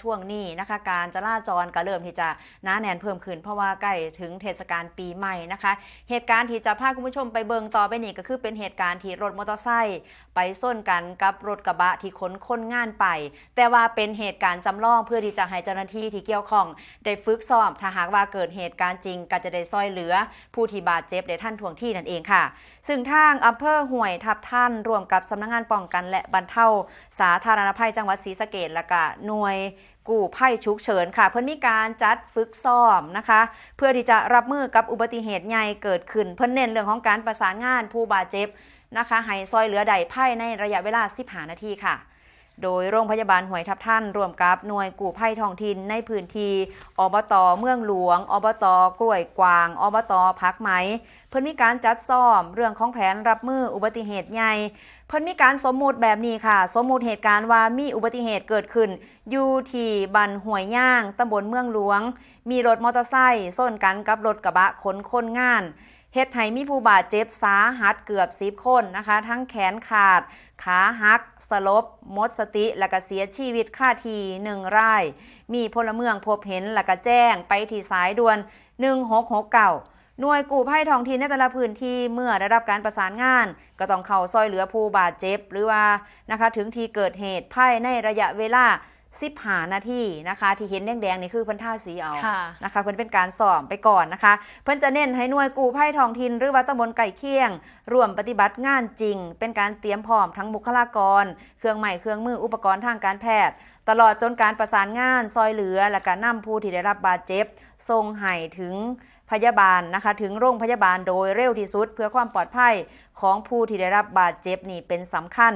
ช่วงนี้นะคะการจราจรก็เริ่มที่จะหนาแน่นเพิ่มขึ้น เพราะว่าใกล้ถึงเทศกาลปีใหม่นะคะ เหตุการณ์ที่จะพาคุณผู้ชมไปเบิงต่อไปนี่ก็คือเป็นเหตุการณ์ที่รถมอเตอร์ไซค์ไปส้นกันกับรถกระบะที่ขนคนงานไป แต่ว่าเป็นเหตุการณ์จำลองเพื่อที่จะให้เจ้าหน้าที่ที่เกี่ยวข้อง ได้ฝึกซ้อมถ้าหากว่าเกิดเหตุการณ์จริง ก็จะได้ซอยเหลือ ผู้ที่บาดเจ็บได้ท่านทวงที่นั่นเองค่ะ ซึ่งทางอำเภอห่วยทับท่านร่วมกับสำนักงานป้องกัน และบรรเทาสาธารณภัยจังหวัดศรีสะเกษและก็หน่วยกู้ภัยฉุกเฉินค่ะ เพื่อมีการจัดฝึกซ้อมนะคะ เพื่อที่จะรับมือกับอุบัติเหตุใหญ่เกิดขึ้น เพื่อเน้นเรื่องของการประสานงานผู้บาดเจ็บนะคะให้ซอยเหลือใดภายในระยะเวลา 15 นาทีค่ะ โดยโรงพยาบาลหวยทับท่านรวมกับหน่วยกู้ภัยท้องถิ่นในพื้นที่อบตเมืองหลวง อบตกล้วยกวาง อบตพักไหม เพื่อมีการจัดซ้อมเรื่องของแผนรับมืออุบัติเหตุใหญ่เพิ่นมีการสมมุติแบบนี้ค่ะ สมมุติเหตุการณ์ว่ามีอุบัติเหตุเกิดขึ้น อยู่ที่บันห้วยย่างตำบลเมืองหลวง มีรถมอเตอร์ไซค์ส้นกันกับรถกระบะขนคนงาน เฮ็ดให้มีผู้บาดเจ็บสาหัสเกือบสิบคนนะคะ ทั้งแขนขาด ขาหัก สลบหมดสติ และก็เสียชีวิตค่าทีหนึ่งราย มีพลเมืองพบเห็นและก็แจ้งไปที่สายด่วน 1669หน่วยกู้ภัยท้องถิ่นในแต่ละพื้นที่เมื่อได้รับการประสานงาน ก็ต้องเข้าซอยเหลือผู้บาดเจ็บ หรือว่านะคะถึงที่เกิดเหตุภายในระยะเวลา 15นาทีนะคะ ที่เห็นแดงๆนี่คือเพิ่นท่าสีเอาค่ะนะคะเพิ่นเป็นการสอบไปก่อนนะคะ เพิ่นจะเน้นให้หน่วยกู้ภัยท้องถิ่นหรือว่าตำบลไก่เคียงร่วมปฏิบัติงานจริง เป็นการเตรียมพร้อมทั้งบุคลากร เครื่องใหม่เครื่องมืออุปกรณ์ทางการแพทย์ ตลอดจนการประสานงานซอยเหลือ และการนำผู้ที่ได้รับบาดเจ็บส่งให้ถึงพยาบาลนะคะถึงโรงพยาบาลโดยเร็วที่สุด เพื่อความปลอดภัยของผู้ที่ได้รับบาดเจ็บนี่เป็นสำคัญ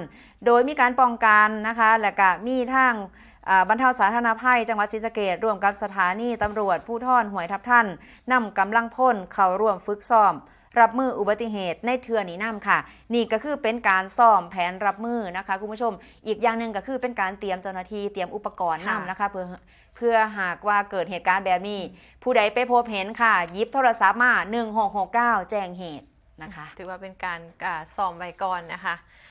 โดยมีการป้องกันนะคะและก็มีทางอ่า บรรเทาสาธารณภัย จังหวัดศรีสะเกษร่วมกับสถานีตำรวจผู้ท่อนหวยทับท่านนำกำลังพ่นเข้าร่วมฝึกซ้อม รับมืออุบัติเหตุในเทือนีน้ำค่ะ นี่ก็คือเป็นการซ้อมแผนรับมือนะคะคุณผู้ชม อีกอย่างหนึ่งก็คือเป็นการเตรียมเจ้าหน้าที่เตรียมอุปกรณ์นำนะคะเพื่อเพื่อหากว่าเกิดเหตุการณ์แบบนี้ ผู้ใดไปพบเห็นค่ะยิบโทรศัพท์มา1669 แจ้งเหตุนะคะ ถือว่าเป็นการอ่าซ้อมไว้ก่อนนะคะ